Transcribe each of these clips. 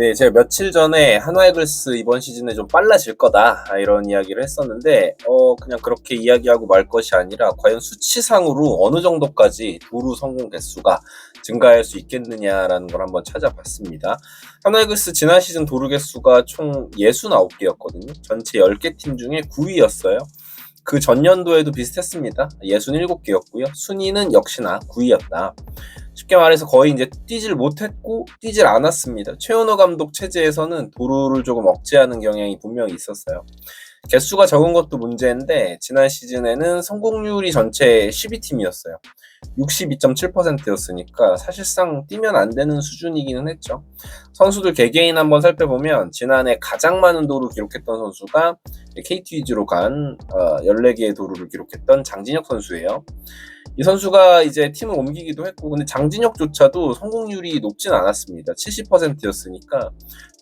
네, 제가 며칠 전에 한화이글스 이번 시즌에 좀 빨라질 거다 아, 이런 이야기를 했었는데 어 그냥 그렇게 이야기하고 말 것이 아니라 과연 수치상으로 어느 정도까지 도루 성공 개수가 증가할 수 있겠느냐라는 걸 한번 찾아봤습니다. 한화이글스 지난 시즌 도루 개수가 총 69개였거든요. 전체 10개 팀 중에 9위였어요. 그 전년도에도 비슷했습니다. 67개였고요. 순위는 역시나 9위였다. 쉽게 말해서 거의 이제 뛰질 못했고 뛰질 않았습니다. 최현호 감독 체제에서는 도루를 조금 억제하는 경향이 분명히 있었어요. 개수가 적은 것도 문제인데 지난 시즌에는 성공률이 전체 12팀이었어요. 62.7%였으니까 사실상 뛰면 안 되는 수준이기는 했죠. 선수들 개개인 한번 살펴보면 지난해 가장 많은 도루 기록했던 선수가 KT 위즈로 간 14개의 어, 도루를 기록했던 장진혁 선수예요. 이 선수가 이제 팀을 옮기기도 했고, 근데 장진혁조차도 성공률이 높진 않았습니다. 70%였으니까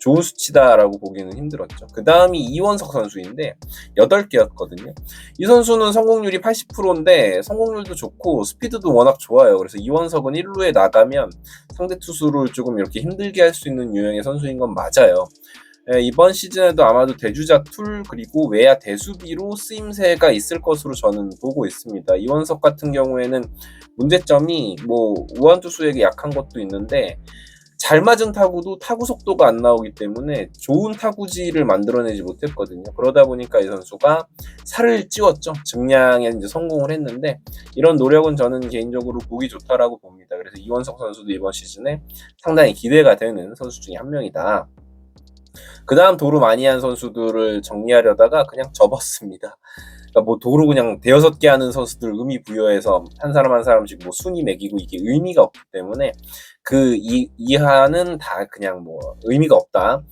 좋은 수치다라고 보기는 힘들었죠. 그 다음이 이원석 선수인데 8개였거든요. 이 선수는 성공률이 80%인데 성공률도 좋고 스피드도 워낙 좋아요. 그래서 이원석은 1루에 나가면 상대 투수를 조금 이렇게 힘들게 할 수 있는 유형의 선수인 건 맞아요. 예, 이번 시즌에도 아마도 대주자 툴 그리고 외야 대수비로 쓰임새가 있을 것으로 저는 보고 있습니다. 이원석 같은 경우에는 문제점이 뭐 우한 투수에게 약한 것도 있는데 잘 맞은 타구도 타구 속도가 안 나오기 때문에 좋은 타구지를 만들어내지 못했거든요. 그러다 보니까 이 선수가 살을 찌웠죠. 증량에 이제 성공을 했는데 이런 노력은 저는 개인적으로 보기 좋다라고 봅니다. 그래서 이원석 선수도 이번 시즌에 상당히 기대가 되는 선수 중에 한 명이다. 그 다음 도루 많이 한 선수들을 정리하려다가 그냥 접었습니다. 그러니까 뭐 도루 그냥 대여섯 개 하는 선수들 의미 부여해서 한 사람 한 사람씩 뭐 순위 매기고 이게 의미가 없기 때문에 그 이, 이하는 다 그냥 뭐 의미가 없다.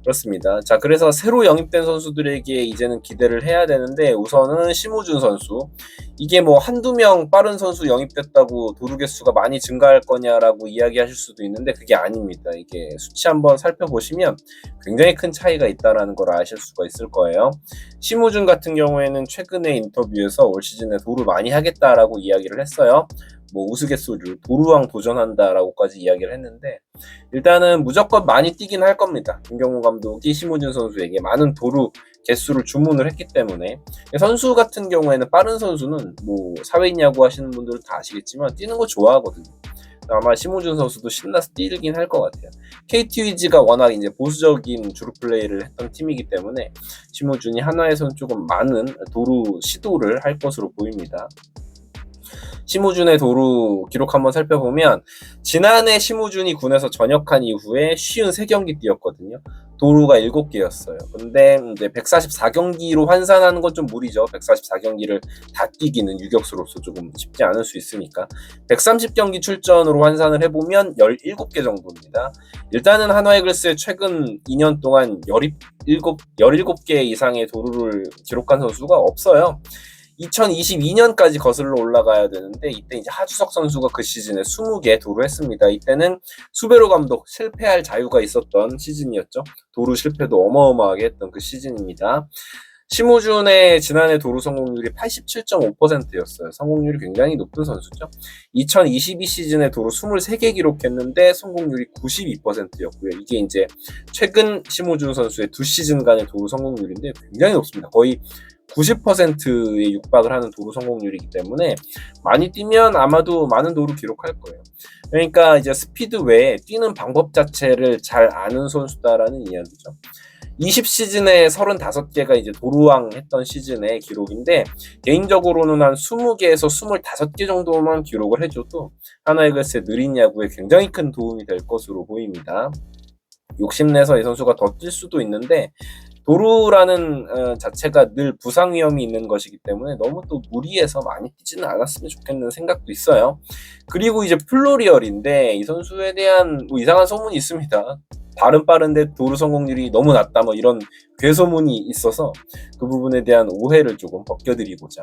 그렇습니다. 자, 그래서 새로 영입된 선수들에게 이제는 기대를 해야 되는데 우선은 심우준 선수. 이게 뭐 한두 명 빠른 선수 영입됐다고 도루 개수가 많이 증가할 거냐라고 이야기하실 수도 있는데 그게 아닙니다. 이게 수치 한번 살펴보시면 굉장히 큰 차이가 있다라는 걸 아실 수가 있을 거예요. 심우준 같은 경우에는 최근에 인터뷰에서 올 시즌에 도루 많이 하겠다라고 이야기를 했어요. 뭐 우스갯소리로 도루왕 도전한다라고까지 이야기를 했는데 일단은 무조건 많이 뛰긴 할 겁니다. 김경호 감독이 심우준 선수에게 많은 도루 개수를 주문을 했기 때문에 선수 같은 경우에는 빠른 선수는 뭐 사회인 야구 하시는 분들은 다 아시겠지만 뛰는 거 좋아하거든요. 아마 심우준 선수도 신나서 뛰긴 할 것 같아요. KT 위즈가 워낙 이제 보수적인 주루 플레이를 했던 팀이기 때문에 심우준이 하나에서는 조금 많은 도루 시도를 할 것으로 보입니다. 심우준의 도루 기록 한번 살펴보면 지난해 심우준이 군에서 전역한 이후에 쉬운 3경기 뛰었거든요. 도루가 7개였어요. 근데 이제 144경기로 환산하는 건 좀 무리죠. 144경기를 다 뛰기는 유격수로서 조금 쉽지 않을 수 있으니까. 130경기 출전으로 환산을 해보면 17개 정도입니다. 일단은 한화이글스의 최근 2년 동안 17, 17개 이상의 도루를 기록한 선수가 없어요. 2022년까지 거슬러 올라가야 되는데 이때 이제 하주석 선수가 그 시즌에 20개 도루했습니다. 이때는 수베로 감독 실패할 자유가 있었던 시즌이었죠. 도루 실패도 어마어마하게 했던 그 시즌입니다. 심우준의 지난해 도루 성공률이 87.5%였어요. 성공률이 굉장히 높은 선수죠. 2022 시즌에 도루 23개 기록했는데 성공률이 92%였고요. 이게 이제 최근 심우준 선수의 두 시즌간의 도루 성공률인데 굉장히 높습니다. 거의 90%에 육박을 하는 도루 성공률이기 때문에 많이 뛰면 아마도 많은 도루 기록할 거예요. 그러니까 이제 스피드 외에 뛰는 방법 자체를 잘 아는 선수다라는 이야기죠. 20 시즌에 35개가 이제 도루왕 했던 시즌의 기록인데 개인적으로는 한 20개에서 25개 정도만 기록을 해줘도 하나이글스의 느린 야구에 굉장히 큰 도움이 될 것으로 보입니다. 욕심내서 이 선수가 더 뛸 수도 있는데 도루라는 어, 자체가 늘 부상 위험이 있는 것이기 때문에 너무 또 무리해서 많이 뛰지는 않았으면 좋겠는 생각도 있어요. 그리고 이제 플로리얼인데 이 선수에 대한 뭐 이상한 소문이 있습니다. 발은 빠른데 도루 성공률이 너무 낮다 뭐 이런 괴소문이 있어서 그 부분에 대한 오해를 조금 벗겨드리고자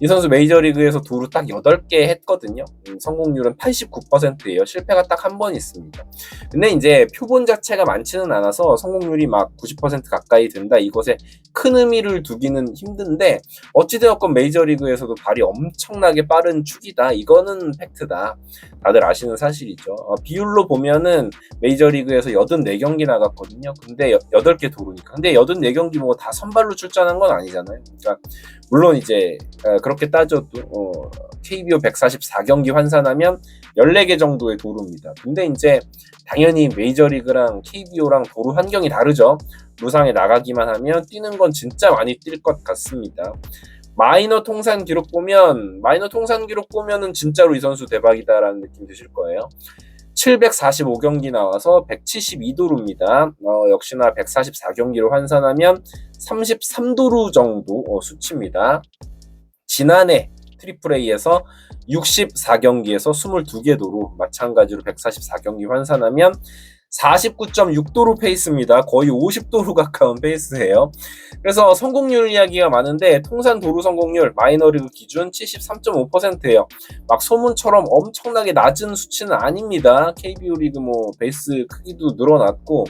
이 선수 메이저리그에서 도루 딱 8개 했거든요. 음, 성공률은 89%예요. 실패가 딱 한 번 있습니다. 근데 이제 표본 자체가 많지는 않아서 성공률이 막 90% 가까이 된다. 이것에 큰 의미를 두기는 힘든데 어찌되었건 메이저리그에서도 발이 엄청나게 빠른 축이다. 이거는 팩트다. 다들 아시는 사실이죠. 어, 비율로 보면은 메이저리그에서 84 84경기 나갔거든요. 근데 8개 도루니까. 근데 84경기 뭐 다 선발로 출전한 건 아니잖아요. 그러니까 물론 이제 어, 그렇게 따져도 어, KBO 144경기 환산하면 14개 정도의 도루입니다. 근데 이제 당연히 메이저리그랑 KBO랑 도루 환경이 다르죠. 루상에 나가기만 하면 뛰는 건 진짜 많이 뛸 것 같습니다. 마이너 통산 기록 보면 마이너 통산 기록 보면은 진짜로 이 선수 대박이다라는 느낌 드실 거예요. 745경기 나와서 172도루입니다. 어, 역시나 144경기로 환산하면 33도루 정도 어, 수치입니다. 지난해 트리플 A에서 64경기에서 22개 도루 마찬가지로 144경기 환산하면 49.6도루 페이스입니다. 거의 50도루 가까운 페이스예요. 그래서 성공률 이야기가 많은데 통산 도루 성공률 마이너리그 기준 73.5%예요. 막 소문처럼 엄청나게 낮은 수치는 아닙니다. KBO 리그 뭐 베이스 크기도 늘어났고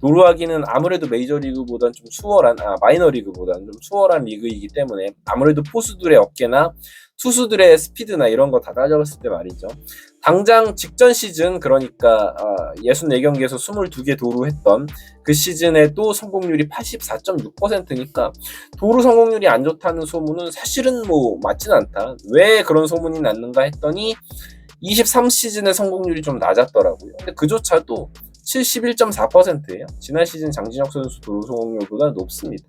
도루하기는 아무래도 메이저리그보다는 좀 수월한 아 마이너리그보다는 좀 수월한 리그이기 때문에 아무래도 포수들의 어깨나 투수들의 스피드나 이런 거 다 따져봤을 때 말이죠. 당장 직전 시즌 그러니까 아, 64경기에서 22개 도루 했던 그 시즌에도 성공률이 84.6%니까 도루 성공률이 안 좋다는 소문은 사실은 뭐 맞진 않다. 왜 그런 소문이 났는가 했더니 23 시즌의 성공률이 좀 낮았더라고요. 근데 그조차도 71.4%예요. 지난 시즌 장진혁 선수 도루 성공률보다 높습니다.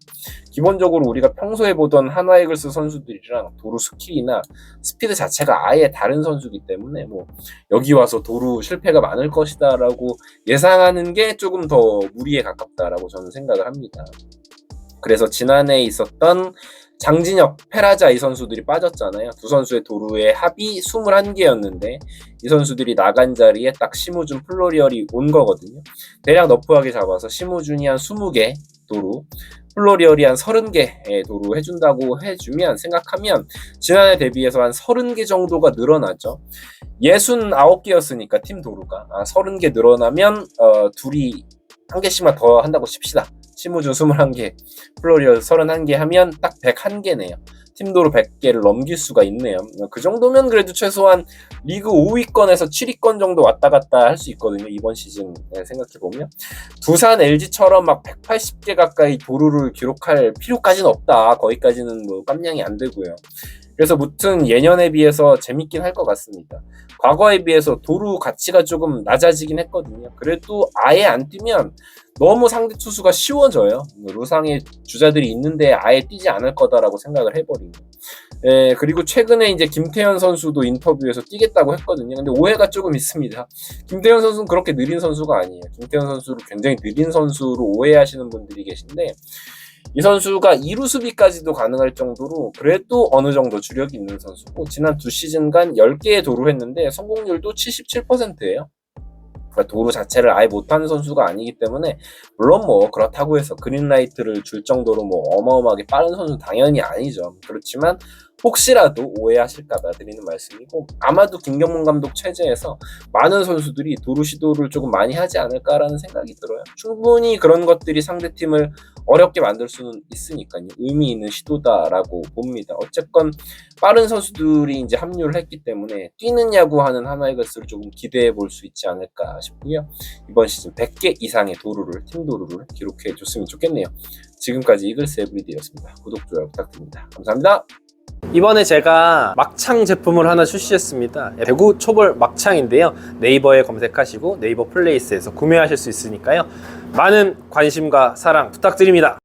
기본적으로 우리가 평소에 보던 하나이글스 선수들이랑 도루 스킬이나 스피드 자체가 아예 다른 선수기 때문에 뭐 여기 와서 도루 실패가 많을 것이다라고 예상하는 게 조금 더 무리에 가깝다라고 저는 생각을 합니다. 그래서 지난해 있었던 장진혁, 페라자 이 선수들이 빠졌잖아요. 두 선수의 도루의 합이 21개였는데 이 선수들이 나간 자리에 딱 심우준, 플로리얼이 온 거거든요. 대략 너프하게 잡아서 심우준이 한 20개 도루, 플로리얼이 한 30개 도루 해준다고 해주면 생각하면 지난해 대비해서 한 30개 정도가 늘어나죠. 69개였으니까 팀 도루가 아, 30개 늘어나면 어, 둘이 한 개씩만 더 한다고 칩시다. 심우준 21개, 플로리얼 31개 하면 딱 101개네요. 팀도로 100개를 넘길 수가 있네요. 그 정도면 그래도 최소한 리그 5위권에서 7위권 정도 왔다 갔다 할 수 있거든요. 이번 시즌 생각해보면. 두산 LG처럼 막 180개 가까이 도루를 기록할 필요까지는 없다. 거기까지는 뭐 깜냥이 안 되고요. 그래서 무튼 예년에 비해서 재밌긴 할 것 같습니다. 과거에 비해서 도루 가치가 조금 낮아지긴 했거든요. 그래도 아예 안 뛰면 너무 상대 투수가 쉬워져요. 루상의 주자들이 있는데 아예 뛰지 않을 거다라고 생각을 해버리고. 예, 그리고 최근에 이제 김태현 선수도 인터뷰에서 뛰겠다고 했거든요. 근데 오해가 조금 있습니다. 김태현 선수는 그렇게 느린 선수가 아니에요. 김태현 선수를 굉장히 느린 선수로 오해하시는 분들이 계신데, 이 선수가 2루 수비까지도 가능할 정도로 그래도 어느 정도 주력이 있는 선수고 지난 두 시즌간 10개의 도루 했는데 성공률도 77%예요. 그러니까 도루 자체를 아예 못하는 선수가 아니기 때문에 물론 뭐 그렇다고 해서 그린라이트를 줄 정도로 뭐 어마어마하게 빠른 선수는 당연히 아니죠. 그렇지만 혹시라도 오해하실까봐 드리는 말씀이고 아마도 김경문 감독 체제에서 많은 선수들이 도루 시도를 조금 많이 하지 않을까라는 생각이 들어요. 충분히 그런 것들이 상대팀을 어렵게 만들 수는 있으니까요. 의미 있는 시도다라고 봅니다. 어쨌건 빠른 선수들이 이제 합류를 했기 때문에 뛰는 야구하는 하나이글스를 조금 기대해 볼 수 있지 않을까 싶고요. 이번 시즌 100개 이상의 도루를 팀 도루를 기록해 줬으면 좋겠네요. 지금까지 이글스 에브리데이였습니다. 구독 좋아요 부탁드립니다. 감사합니다. 이번에 제가 막창 제품을 하나 출시했습니다. 대구 초벌 막창인데요. 네이버에 검색하시고 네이버 플레이스에서 구매하실 수 있으니까요. 많은 관심과 사랑 부탁드립니다.